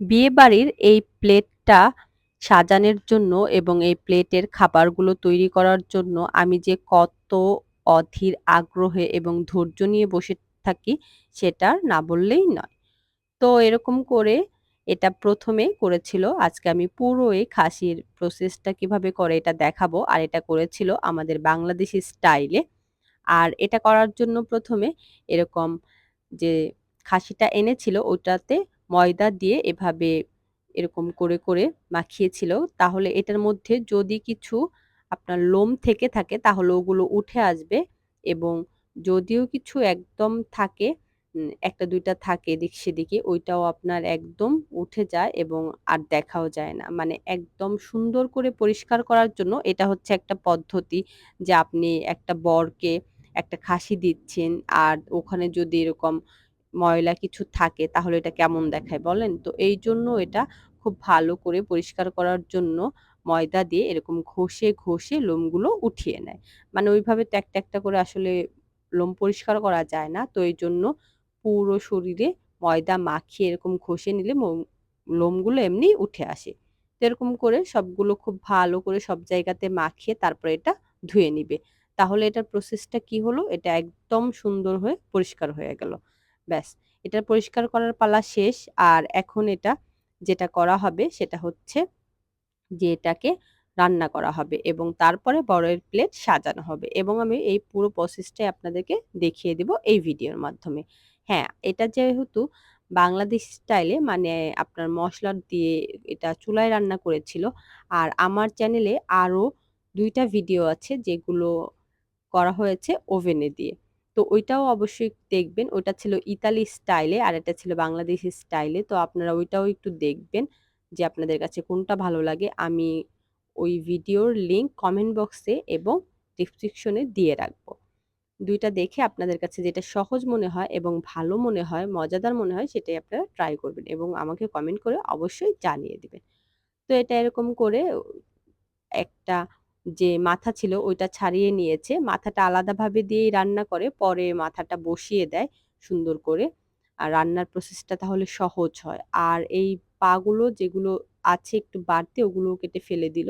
বিয়েবাড়ির এই প্লেটটা সাজানোর জন্য এবং এই প্লেটের খাবারগুলো তৈরি করার জন্য আমি যে কত অধীর আগ্রহে এবং ধৈর্য নিয়ে বসে থাকি সেটা না বললেই নয়। তো এরকম করে এটা ১ম এ করেছিল, আজকে আমি পুরো এই খাসির প্রসেসটা কীভাবে করে এটা দেখাবো। আর এটা করেছিল আমাদের বাংলাদেশি স্টাইলে। আর এটা করার জন্য প্রথমে এরকম যে খাসিটা এনেছিল ওটাতে ময়দা দিয়ে এভাবে এরকম করে, করে মাখিয়েছিল। তাহলে এটার মধ্যে যদি কিছু আপনার লোম থেকে থাকে তাহলে ওগুলো উঠে আসবে এবং যদিও কিছু একদম থাকে একটা ১ টা ২ টা থাকে এদিক সেদিকে ওইটাও আপনার একদম উঠে যায় এবং আর দেখাও যায় না। মানে একদম সুন্দর করে পরিষ্কার করার জন্য এটা হচ্ছে একটা পদ্ধতি যে আপনি একটা বরকে একটা খাসি দিচ্ছেন আর ওখানে যদি এরকম ময়লা কিছু থাকে তাহলে এটা কেমন দেখায় বলেন? তো এই জন্য এটা খুব ভালো করে পরিষ্কার করার জন্য ময়দা দিয়ে এরকম ঘষে, ঘষে লোমগুলো উঠিয়ে নেয়। মানে ওইভাবে তো একটা, একটা করে আসলে লোম পরিষ্কার করা যায় না। তো এই জন্য পুরো শরীরে ময়দা মাখিয়ে এরকম ঘষে নিলে লোমগুলো এমনি উঠে আসে। এরকম করে সবগুলো খুব ভালো করে সব জায়গাতে মাখিয়ে তারপরে এটা ধুয়ে নিবে। তাহলে এটার প্রসেসটা কি হলো? এটা একদম সুন্দর হয়ে পরিষ্কার হয়ে গেল। ব্যাস এটা পরিষ্কার করার পালা শেষ। আর এখন এটা যেটা করা হবে সেটা হচ্ছে যে এটাকে রান্না করা হবে এবং তারপরে বড়ের প্লেট সাজানো হবে এবং আমি এই পুরো প্রসেসটাই আপনাদেরকে দেখিয়ে দিব এই ভিডিওর মাধ্যমে। হ্যাঁ, এটা যেহেতু বাংলাদেশ স্টাইলে মানে আপনার মশলা দিয়ে এটা চুলায় রান্না করেছিল। আর আমার চ্যানেলে আরও দুইটা ভিডিও আছে যেগুলো করা হয়েছে ওভেনে দিয়ে। তো ওইটাও অবশ্যই দেখবেন। ওইটা ছিল ইতালি স্টাইলে আর এটা ছিল বাংলাদেশি স্টাইলে। তো আপনারা ওইটাও একটু দেখবেন যে আপনাদের কাছে কোনটা ভালো লাগে। আমি ওই ভিডিওর লিংক কমেন্ট বক্সে এবং ডেসক্রিপশনে দিয়ে রাখব। দুইটা দেখে আপনাদের কাছে যেটা সহজ মনে হয় এবং ভালো মনে হয়, মজাদার মনে হয় সেটাই আপনারা ট্রাই করবেন এবং আমাকে কমেন্ট করে অবশ্যই জানিয়ে দিবেন। তো এটা এরকম করে একটা যে মাথা ছিল ওইটা ছাড়িয়ে নিয়েছে। মাথাটা আলাদাভাবে দিয়েই রান্না করে। পরে মাথাটা বসিয়ে দেয় সুন্দর করে। আর রান্নার প্রসেসটা তাহলে সহজ হয়। আর এই পাগুলো যেগুলো আছে একটু বাড়তি ওগুলোও কেটে ফেলে দিল।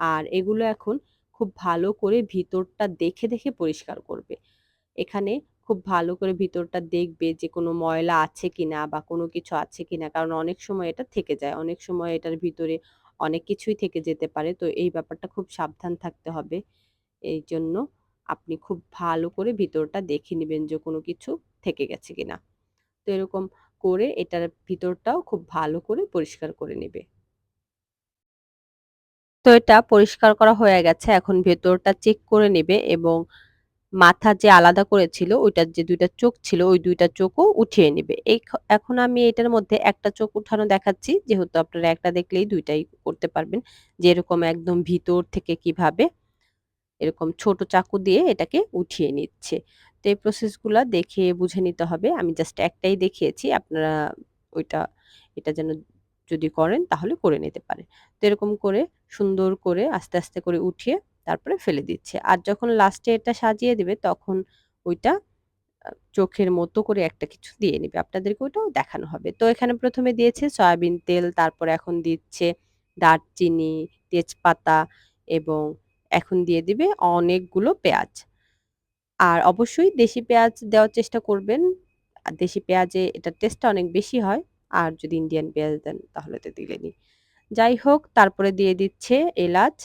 আর এগুলো এখন খুব ভালো করে ভিতরটা দেখে, দেখে পরিষ্কার করবে। এখানে খুব ভালো করে ভিতরটা দেখবে যে কোনো ময়লা আছে কিনা বা কোনো কিছু আছে কিনা। কারণ অনেক সময় এটা থেকে যায়। অনেক সময় এটার ভিতরে অনেক কিছুই থেকে যেতে পারে। তো এই ব্যাপারটা খুব সাবধান থাকতে হবে। এইজন্য আপনি খুব ভালো করে ভিতরটা দেখে নেবেন যে কোনো কিছু থেকে গেছে কিনা। তো এরকম করে এটার ভিতরটাও খুব ভালো করে পরিষ্কার করে নেবে তো এটা পরিষ্কার করা হয়ে গেছে। এখন ভেতরটা চেক করে নেবে এবং মাথা যে আলাদা করেছিল ওইটার যে দুইটা চোখ ছিল ওই দুইটা চোখও উঠিয়ে নিবে। এই এখন আমি এটার মধ্যে একটা চোখ উঠানো দেখাচ্ছি। যেহেতু আপনারা একটা দেখলেই দুইটাই করতে পারবেন। যে এরকম একদম ভিতর থেকে কীভাবে এরকম ছোট চাকু দিয়ে এটাকে উঠিয়ে নিচ্ছে। তো এই প্রসেসগুলো দেখে বুঝে নিতে হবে। আমি জাস্ট একটাই দেখিয়েছি। আপনারা ওইটা এটা যেন যদি করেন তাহলে করে নিতে পারেন। তো এরকম করে সুন্দর করে আস্তে, আস্তে করে উঠিয়ে তারপরে ফেলে দিচ্ছে। আর যখন লাস্টে এটা সাজিয়ে দেবে তখন ওইটা চোখের মতো করে একটা কিছু দিয়ে নেবে আপনাদেরকে ওইটাও দেখানো হবে। তো এখানে প্রথমে দিয়েছে সয়াবিন তেল, তারপরে এখন দিচ্ছে দারচিনি, তেজপাতা এবং এখন দিয়ে দিবে অনেকগুলো পেঁয়াজ। আর অবশ্যই দেশি পেঁয়াজ দেওয়ার চেষ্টা করবেন। দেশি পেঁয়াজে এটার টেস্টটা অনেক বেশি হয়। আর যদি ইন্ডিয়ান পেঁয়াজ দেন তাহলে তো দিলেনই। যাই হোক তারপরে দিয়ে দিচ্ছে এলাচ।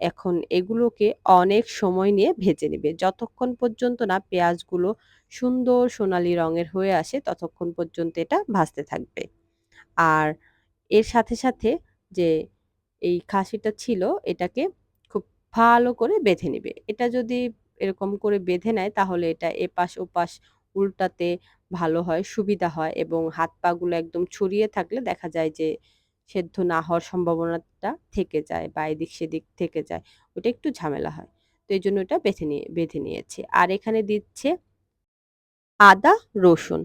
এখন এগুলোকে অনেক সময় নিয়ে ভেজে নিবে। যতক্ষণ পর্যন্ত না পেঁয়াজগুলো সুন্দর সোনালী রঙের হয়ে আসে ততক্ষণ পর্যন্ত এটা ভাজতে থাকবে। আর এর সাথে, সাথে যে এই খাসিটা ছিল এটাকে খুব ভালো করে বেঁধে নেবে এটা যদি এরকম করে বেঁধে নেয় তাহলে এটা এপাশ ওপাশ উল্টাতে ভালো হয়, সুবিধা হয় এবং হাত পাগুলো একদম ছড়িয়ে থাকলে দেখা যায় যে সেদ্ধ না হওয়ার সম্ভাবনাটা থেকে যায় বা এদিক সেদিক থেকে যায়। ওটা একটু ঝামেলা হয়। তো এই জন্য ওটা বেছে নিয়ে বেঁধে নিয়েছে। আর এখানে দিচ্ছে আদা, রসুন।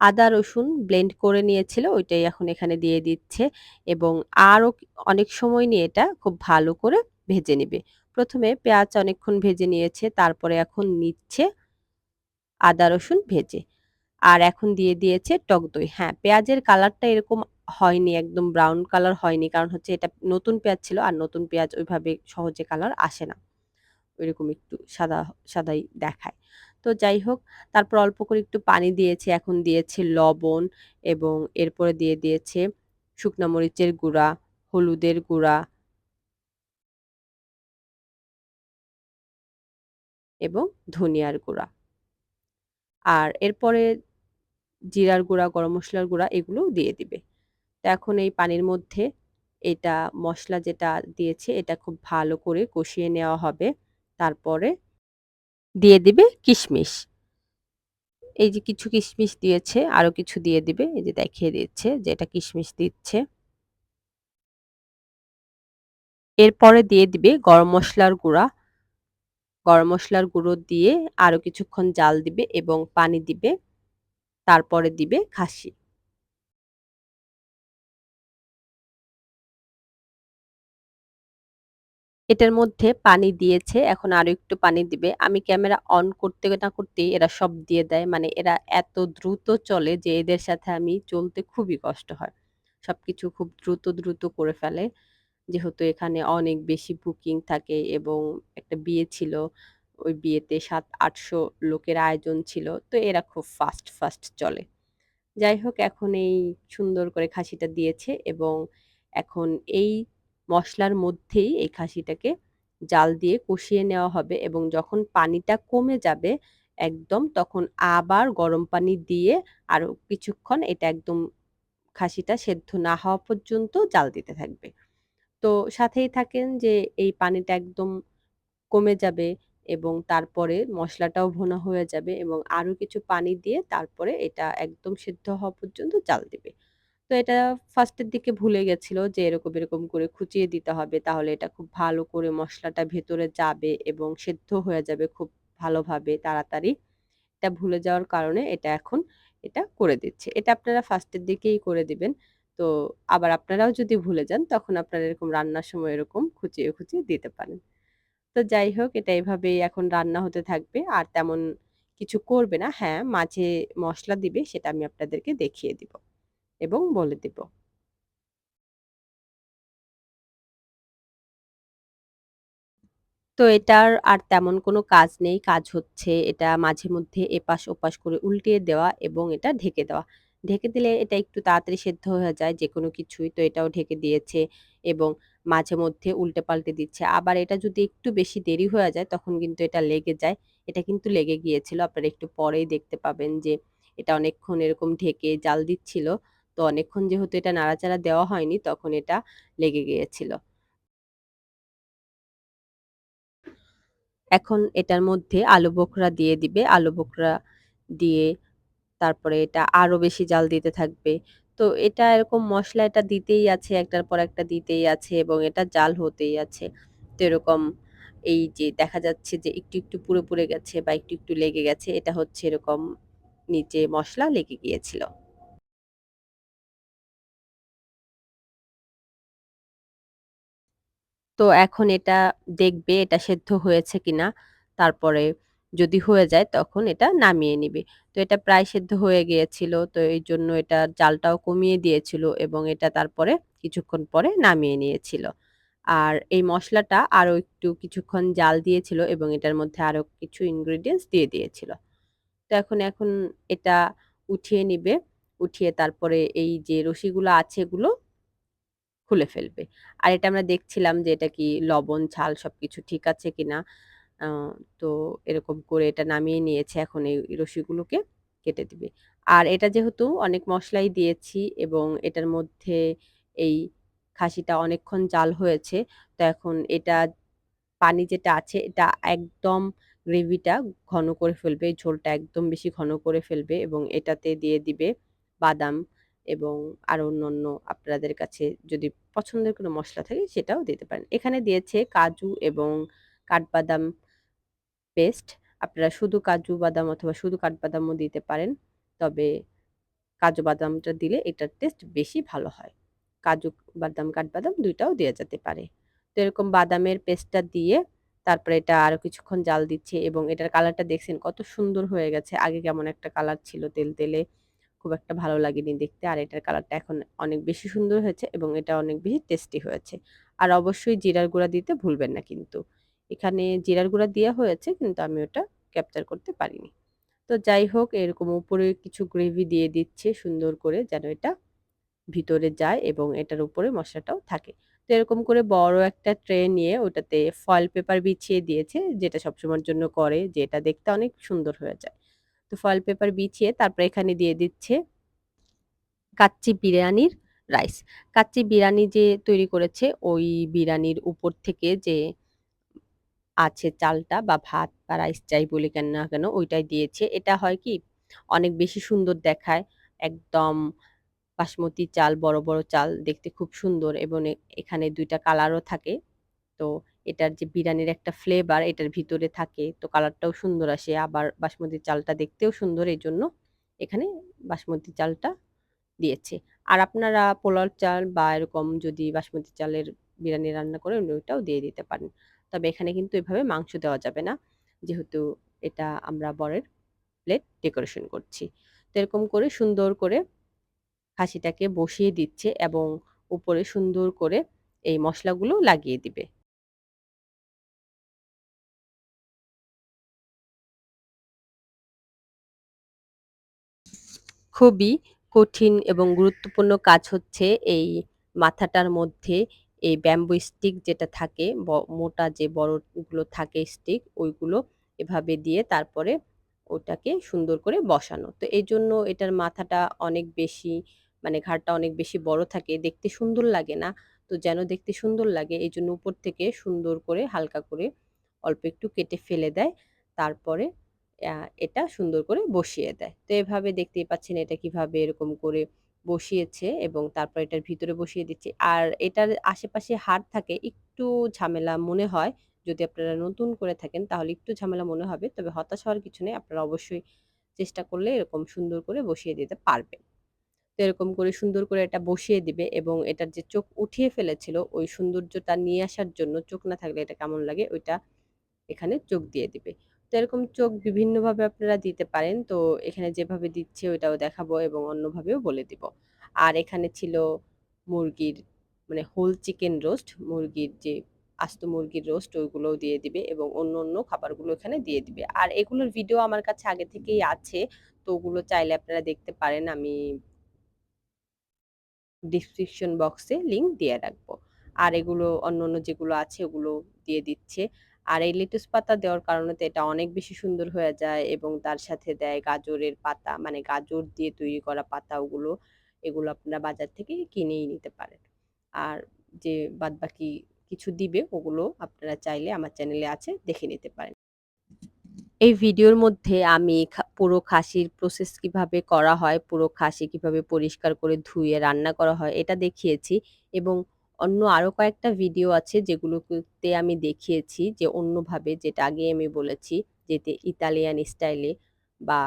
আদা, রসুন ব্লেন্ড করে নিয়েছিল ওইটাই এখন এখানে দিয়ে দিচ্ছে এবং আরও অনেক সময় নিয়ে এটা খুব ভালো করে ভেজে নেবে প্রথমে পেঁয়াজ অনেকক্ষণ ভেজে নিয়েছে তারপরে এখন নিচ্ছে আদা, রসুন ভেজে। আর এখন দিয়ে দিয়েছে টক দই। হ্যাঁ, পেঁয়াজের কালারটা এরকম হয়নি একদম ব্রাউন কালার হয়নি। কারণ হচ্ছে এটা নতুন পেঁয়াজ ছিল। আর নতুন পেঁয়াজ ওইভাবে সহজে কালার আসে না। ওইরকম একটু সাদা, সাদাই দেখায়। তো যাই হোক তারপর অল্প করে একটু পানি দিয়েছে এখন দিয়েছে লবণ এবং এরপরে দিয়ে দিয়েছে শুকনো মরিচের গুঁড়া, হলুদের গুঁড়া এবং ধনিয়ার গুঁড়া। আর এরপরে জিরার গুঁড়া, গরম মশলার গুঁড়া এগুলো দিয়ে দিবে। এখন এই পানির মধ্যে এটা মশলা যেটা দিয়েছে এটা খুব ভালো করে কষিয়ে নেওয়া হবে। তারপরে দিয়ে দিবে কিশমিশ। এই যে কিছু কিশমিশ দিয়েছে, আরও কিছু দিয়ে দিবে। এই যে দেখিয়ে দিচ্ছে যে এটা কিশমিশ দিচ্ছে। এরপরে দিয়ে দিবে গরম মশলার গুঁড়া। গরম মশলার গুঁড়ো দিয়ে আরও কিছুক্ষণ জাল দিবে এবং পানি দিবে। তারপরে দিবে খাসি। এটার মধ্যে পানি দিয়েছে। এখন আরও একটু পানি দিবে। আমি ক্যামেরা অন করতে না করতেই এরা সব দিয়ে দেয়। মানে এরা এত দ্রুত চলে যে এদের সাথে আমি চলতে খুবই কষ্ট হয়। সবকিছু খুব দ্রুত, দ্রুত করে ফেলে। যেহেতু এখানে অনেক বেশি বুকিং থাকে এবং একটা বিয়ে ছিল। ওই বিয়েতে সাত আটশো লোকের আয়োজন ছিল। তো এরা খুব ফাস্ট, ফাস্ট চলে। যাই হোক এখন এই সুন্দর করে খাসিটা দিয়েছে এবং এখন এই মসলার মধ্যেই এই খাসিটাকে জাল দিয়ে কষিয়ে নেওয়া হবে এবং যখন পানিটা কমে যাবে একদম তখন আবার গরম পানি দিয়ে আরও কিছুক্ষণ এটা একদম খাসিটা সেদ্ধ না হওয়া পর্যন্ত জাল দিতে থাকবে। তো সাথেই থাকেন যে এই পানিটা একদম কমে যাবে এবং তারপরে মশলাটাও ভুনা হয়ে যাবে এবং আরও কিছু পানি দিয়ে তারপরে এটা একদম সেদ্ধ হওয়া পর্যন্ত জাল দিবে। তো এটা ফার্স্টের দিকে ভুলে গেছিল যে এরকম, এরকম করে খুঁচিয়ে দিতে হবে। তাহলে এটা খুব ভালো করে মশলাটা ভেতরে যাবে এবং সেদ্ধ হয়ে যাবে খুব ভালোভাবে তাড়াতাড়ি। এটা ভুলে যাওয়ার কারণে এটা এখন এটা করে দিচ্ছে। এটা আপনারা ফার্স্টের দিকেই করে দিবেন। তো আবার আপনারাও যদি ভুলে যান তখন আপনারা এরকম রান্নার সময় এরকম খুঁচিয়ে, খুঁচিয়ে দিতে পারেন। তো যাই হোক এটা এভাবেই এখন রান্না হতে থাকবে। আর তেমন কিছু করবে না। হ্যাঁ, মাঝে মশলা দিবে সেটা আমি আপনাদেরকে দেখিয়ে দিব এবং বলে দিব। তো এটার আর তেমন কোনো কাজ নেই। কাজ হচ্ছে এটা মাঝে মধ্যে এপাশ ওপাশ করে উল্টিয়ে দেওয়া এবং এটা ঢেকে দেওয়া। ঢেকে দিলে এটা একটু তাড়াতাড়ি সেদ্ধ হয়ে যায় যেকোনো কিছুই। তো এটাও ঢেকে দিয়েছে এবং মাঝে মধ্যে উল্টে পাল্টে দিচ্ছে। আবার এটা যদি একটু বেশি দেরি হয়ে যায় তখন কিন্তু এটা লেগে যায়। এটা কিন্তু লেগে গিয়েছিল। আপনারা একটু পরেই দেখতে পাবেন যে এটা অনেকক্ষণ এরকম ঢেকে জাল দিচ্ছিল। তো অনেকক্ষণ যেহেতু এটা নাড়াচাড়া দেওয়া হয়নি তখন এটা লেগে গিয়েছিল। এখন এটার মধ্যে আলু বোখরা দিয়ে দিবে। আলু বোখরা দিয়ে তারপরে এটা আরও বেশি জাল দিতে থাকবে। তো এটা এরকম মশলা এটা দিতেই আছে, একটার পর একটা দিতেই আছে এবং এটা জাল হতেই আছে। তো এরকম এই যে দেখা যাচ্ছে যে একটু, একটু পুড়ে, পুড়ে গেছে বা একটু, একটু লেগে গেছে এটা হচ্ছে এরকম নিচে মশলা লেগে গিয়েছিল। তো এখন এটা দেখবে এটা সেদ্ধ হয়েছে কিনা। তারপরে যদি হয়ে যায় তখন এটা নামিয়ে নিবে। তো এটা প্রায় সেদ্ধ হয়ে গিয়েছিল। তো এই জন্য এটা জালটাও কমিয়ে দিয়েছিল এবং এটা তারপরে কিছুক্ষণ পরে নামিয়ে নিয়েছিল। আর এই মশলাটা আরও একটু কিছুক্ষণ জাল দিয়েছিল এবং এটার মধ্যে আরও কিছু ইনগ্রিডিয়েন্টস দিয়ে দিয়েছিল। তো এখন এখন এটা উঠিয়ে নিবে। উঠিয়ে তারপরে এই যে রশিগুলো আছে এগুলো খুলে ফেলবে। আর এটা আমরা দেখছিলাম যে এটা কি লবণ, ঝাল সবকিছু ঠিক আছে কি না তো এরকম করে এটা নামিয়ে নিয়েছে। এখন এই রসিগুলোকে কেটে দিবে। আর এটা যেহেতু অনেক মশলাই দিয়েছি এবং এটার মধ্যে এই খাসিটা অনেকক্ষণ জাল হয়েছে। তো এখন এটা পানি যেটা আছে এটা একদম গ্রেভিটা ঘন করে ফেলবে। ঝোলটা একদম বেশি ঘন করে ফেলবে এবং এটাতে দিয়ে দিবে বাদাম এবং আরও অন্যান্য আপনাদের কাছে যদি পছন্দের কোনো মশলা থাকে সেটাও দিতে পারেন। এখানে দিয়েছে কাজু এবং কাঠবাদাম পেস্ট। আপনারা শুধু কাজু বাদাম অথবা শুধু কাঠবাদামও দিতে পারেন। তবে কাজু বাদামটা দিলে এটার টেস্ট বেশি ভালো হয়। কাজু বাদাম, কাঠবাদাম দুইটাও দেওয়া যেতে পারে। তো এরকম বাদামের পেস্টটা দিয়ে তারপরে এটা আরও কিছুক্ষণ জাল দিচ্ছে এবং এটার কালারটা দেখছেন কত সুন্দর হয়ে গেছে। আগে কেমন একটা কালার ছিল তেলতেলে। খুব একটা ভালো লাগেনি দেখতে। আর এটার কালারটা এখন অনেক বেশি সুন্দর হয়েছে এবং এটা অনেক বেশি টেস্টি হয়েছে। আর অবশ্যই জিরার গুঁড়া দিতে ভুলবেন না কিন্তু। এখানে জিরার গুঁড়া দেওয়া হয়েছে কিন্তু আমি ওটা ক্যাপচার করতে পারিনি। তো যাই হোক, এরকম উপরে কিছু গ্রেভি দিয়ে দিচ্ছে সুন্দর করে যেন এটা ভিতরে যায় এবং এটার উপরে মশলাটাও থাকে। তো এরকম করে বড় একটা ট্রে নিয়ে ওটাতে ফয়েল পেপার বিছিয়ে দিয়েছে, যেটা সবসময়ের জন্য করে যে এটা দেখতে অনেক সুন্দর হয়ে যায়। তো ফয়েল পেপার বিছিয়ে তারপর এখানে দিয়ে দিচ্ছে কাচ্চি বিরিয়ানির রাইস। কাচ্চি বিরিয়ানি যে তৈরি করেছে ওই বিরিয়ানির উপর থেকে যে আছে চালটা বা ভাত বা রাইস চাই বলি কেন না কেন ওইটাই দিয়েছে। এটা হয় কি অনেক বেশি সুন্দর দেখায়। একদম বাসমতি চাল বড়, বড় চাল দেখতে খুব সুন্দর এবং এখানে দুইটা কালারও থাকে। তো এটার যে বিরিয়ানির একটা ফ্লেভার এটার ভিতরে থাকে। তো কালারটাও সুন্দর আসে। আবার বাসমতি চালটা দেখতেও সুন্দর এই জন্য এখানে বাসমতি চালটা দিয়েছে। আর আপনারা পোলাওর চাল বা এরকম যদি বাসমতি চালের বিরিয়ানি রান্না করেন, ওইটাও দিয়ে দিতে পারেন। তবে এখানে কিন্তু এভাবে মাংস দেওয়া যাবে না। যেহেতু এটা আমরা বরের প্লেট ডেকোরেশন করছি। তো এরকম করে সুন্দর করে খাসিটাকে বসিয়ে দিচ্ছে এবং উপরে সুন্দর করে এই মশলাগুলো লাগিয়ে দিবে। খুবই কঠিন এবং গুরুত্বপূর্ণ কাজ হচ্ছে এই মাথাটার মধ্যে এই ব্যাম্বু স্টিক যেটা থাকে মোটা যে বড়গুলো থাকে স্টিক ওইগুলো এভাবে দিয়ে তারপরে ওটাকে সুন্দর করে বসানো। তো এই জন্য এটার মাথাটা অনেক বেশি মানে ঘাড়টা অনেক বেশি বড় থাকে। দেখতে সুন্দর লাগে না। তো যেন দেখতে সুন্দর লাগে, এই জন্য উপর থেকে সুন্দর করে হালকা করে অল্প একটু কেটে ফেলে দেয়। তারপরে এটা সুন্দর করে বসিয়ে দেয়। তো এভাবে দেখতেই পাচ্ছেন এটা কীভাবে এরকম করে বসিয়েছে এবং তারপর এটার ভিতরে বসিয়ে দিচ্ছে। আর এটার আশেপাশে হাড় থাকে, একটু ঝামেলা মনে হয়। যদি আপনারা নতুন করে থাকেন তাহলে একটু ঝামেলা মনে হবে। তবে হতাশ হওয়ার কিছু নেই। আপনারা অবশ্যই চেষ্টা করলে এরকম সুন্দর করে বসিয়ে দিতে পারবেন। তো এরকম করে সুন্দর করে এটা বসিয়ে দিবে এবং এটার যে চোখ উঠিয়ে ফেলেছিল, ওই সৌন্দর্যটা নিয়ে আসার জন্য চোখ না থাকলে এটা কেমন লাগে ওইটা এখানে চোখ দিয়ে দিবে। তো এরকম চোখ বিভিন্নভাবে আপনারা দিতে পারেন। তো এখানে যেভাবে দিচ্ছে ওইটাও দেখাবো এবং অন্যভাবেও বলে দিব। আর এখানে ছিল মুরগির মানে হোল চিকেন রোস্ট, মুরগির যে আস্ত মুরগির রোস্ট ওইগুলোও দিয়ে দিবে এবং অন্য, অন্য খাবারগুলো এখানে দিয়ে দিবে। আর এগুলোর ভিডিও আমার কাছে আগে থেকেই আছে। তো ওগুলো চাইলে আপনারা দেখতে পারেন। আমি ডিসক্রিপশন বক্সে লিংক দিয়ে রাখব। আর এগুলো অন্য অন্য যেগুলো আছে ওগুলো দিয়ে দিচ্ছে। আর এই লেটুস পাতা দেওয়ার কারণে তো এটা অনেক বেশি সুন্দর হয়ে যায় এবং তার সাথে দেয় গাজরের পাতা মানে গাজর দিয়ে তৈরি করা পাতা ওগুলো। এগুলো আপনারা বাজার থেকে কিনেই নিতে পারেন। আর যে বাদবাকি কিছু দিবে ওগুলো আপনারা চাইলে আমার চ্যানেলে আছে দেখে নিতে পারেন। এই ভিডিওর মধ্যে আমি পুরো খাসির প্রসেস কীভাবে করা হয়, পুরো খাসি কীভাবে পরিষ্কার করে ধুয়ে রান্না করা হয় এটা দেখিয়েছি এবং অন্য আরও কয়েকটা ভিডিও আছে যেগুলোতে আমি দেখিয়েছি যে অন্যভাবে যেটা আগেই আমি বলেছি যেতে ইতালিয়ান স্টাইলে বা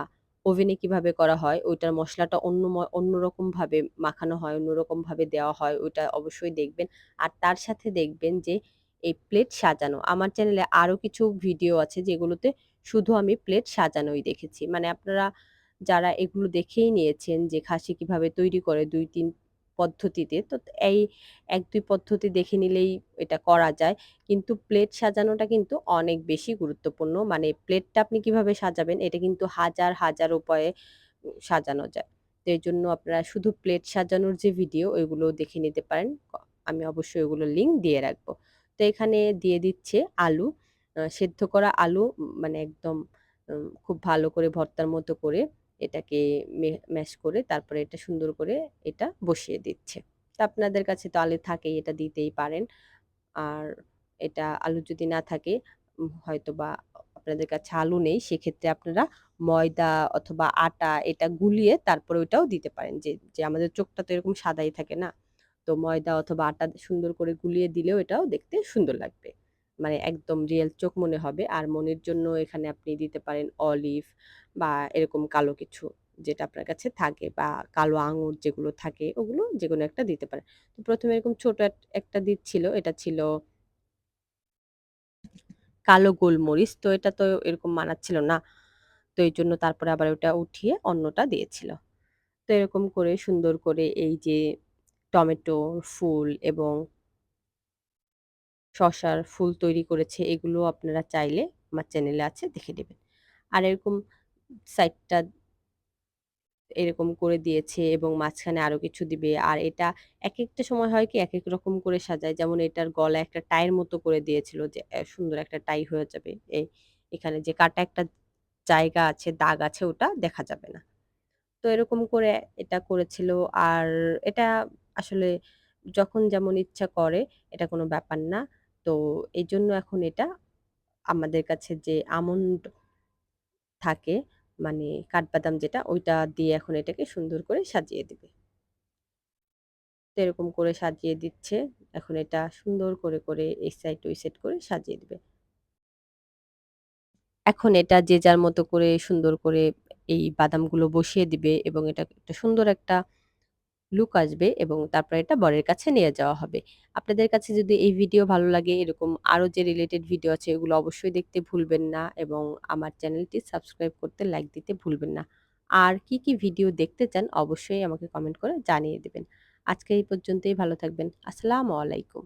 ওভেনে কীভাবে করা হয় ওইটার মশলাটা অন্য অন্যরকমভাবে মাখানো হয়, অন্যরকমভাবে দেওয়া হয় ওইটা অবশ্যই দেখবেন। আর তার সাথে দেখবেন যে এই প্লেট সাজানো। আমার চ্যানেলে আরও কিছু ভিডিও আছে যেগুলোতে শুধু আমি প্লেট সাজানোই দেখেছি। মানে আপনারা যারা এগুলো দেখেই নিয়েছেন যে খাসি কীভাবে তৈরি করে ২-৩ পদ্ধতিতে তো এই ১-২ পদ্ধতি দেখে নিলেই এটা করা যায়। কিন্তু প্লেট সাজানোটা কিন্তু অনেক বেশি গুরুত্বপূর্ণ। মানে প্লেটটা আপনি কীভাবে সাজাবেন এটা কিন্তু হাজার, হাজার উপায়ে সাজানো যায়। তো এই জন্য আপনারা শুধু প্লেট সাজানোর যে ভিডিও ওইগুলো দেখে নিতে পারেন। আমি অবশ্যই ওগুলোর লিঙ্ক দিয়ে রাখব। তো এখানে দিয়ে দিচ্ছে আলু। সেদ্ধ করা আলু মানে একদম খুব ভালো করে ভর্তার মতো করে এটাকে ম্যাশ করে তারপরে এটা সুন্দর করে এটা বসিয়ে দিচ্ছে। তা আপনাদের কাছে তো আলু থাকেই এটা দিতেই পারেন। আর এটা আলু যদি না থাকে হয়তো বা আপনাদের কাছে আলু নেই সেক্ষেত্রে আপনারা ময়দা অথবা আটা এটা গুলিয়ে তারপরে ওইটাও দিতে পারেন। যে, যে আমাদের চোখটা তো এরকম সাদাই থাকে না? তো ময়দা অথবা আটা সুন্দর করে গুলিয়ে দিলেও এটাও দেখতে সুন্দর লাগবে। মানে একদম রিয়েল চোখ মনে হবে। আর মনের জন্য এখানে আপনি দিতে পারেন অলিভ বা এরকম কালো কিছু যেটা আপনার কাছে থাকে বা কালো আঙুর যেগুলো থাকে ওগুলো যে কোনো একটা দিতে পারেন। তো ১ম এ এরকম ছোট একটা দিচ্ছিল। এটা ছিল কালো গোলমরিচ। তো এটা তো এরকম মানাচ্ছিল না। তো এই জন্য তারপরে আবার ওটা উঠিয়ে অন্যটা দিয়েছিল। তো এরকম করে সুন্দর করে এই যে টমেটো, ফুল এবং শসার ফুল তৈরি করেছে এগুলো আপনারা চাইলে আমার চ্যানেলে আছে দেখে নেবেন। আর এরকম সাইডটা এরকম করে দিয়েছে এবং মাঝখানে আরও কিছু দিবে। আর এটা এক একটা সময় হয় কি এক এক রকম করে সাজায়। যেমন এটার গলায় একটা টাইয়ের মতো করে দিয়েছিল যে সুন্দর একটা টাই হয়ে যাবে। এই এখানে যে কাটা একটা জায়গা আছে, দাগ আছে ওটা দেখা যাবে না। তো এরকম করে এটা করেছিল। আর এটা আসলে যখন যেমন ইচ্ছা করে এটা কোনো ব্যাপার না। তো এই জন্য এখন এটা আমাদের কাছে যে আমন্ড থাকে মানে কাঠবাদাম যেটা ওইটা দিয়ে এখন এটাকে সুন্দর করে সাজিয়ে দিবে। এরকম করে সাজিয়ে দিচ্ছে। এখন এটা সুন্দর করে, করে এই সাইড ওই সাইড করে সাজিয়ে দিবে। এখন এটা যে যার মতো করে সুন্দর করে এই বাদামগুলো বসিয়ে দিবে এবং এটা একটা সুন্দর একটা লুক আসবে এবং তারপর এটা বরের কাছে নিয়ে যাওয়া হবে। আপনাদের কাছে যদি এই ভিডিও ভালো লাগে এরকম আরও যে রিলেটেড ভিডিও আছে এগুলো অবশ্যই দেখতে ভুলবেন না এবং আমার চ্যানেলটি সাবস্ক্রাইব করতে লাইক দিতে ভুলবেন না। আর কি, কি ভিডিও দেখতে চান অবশ্যই আমাকে কমেন্ট করে জানিয়ে দেবেন আজকে এই পর্যন্তই ভালো থাকবেন। আসসালামু আলাইকুম।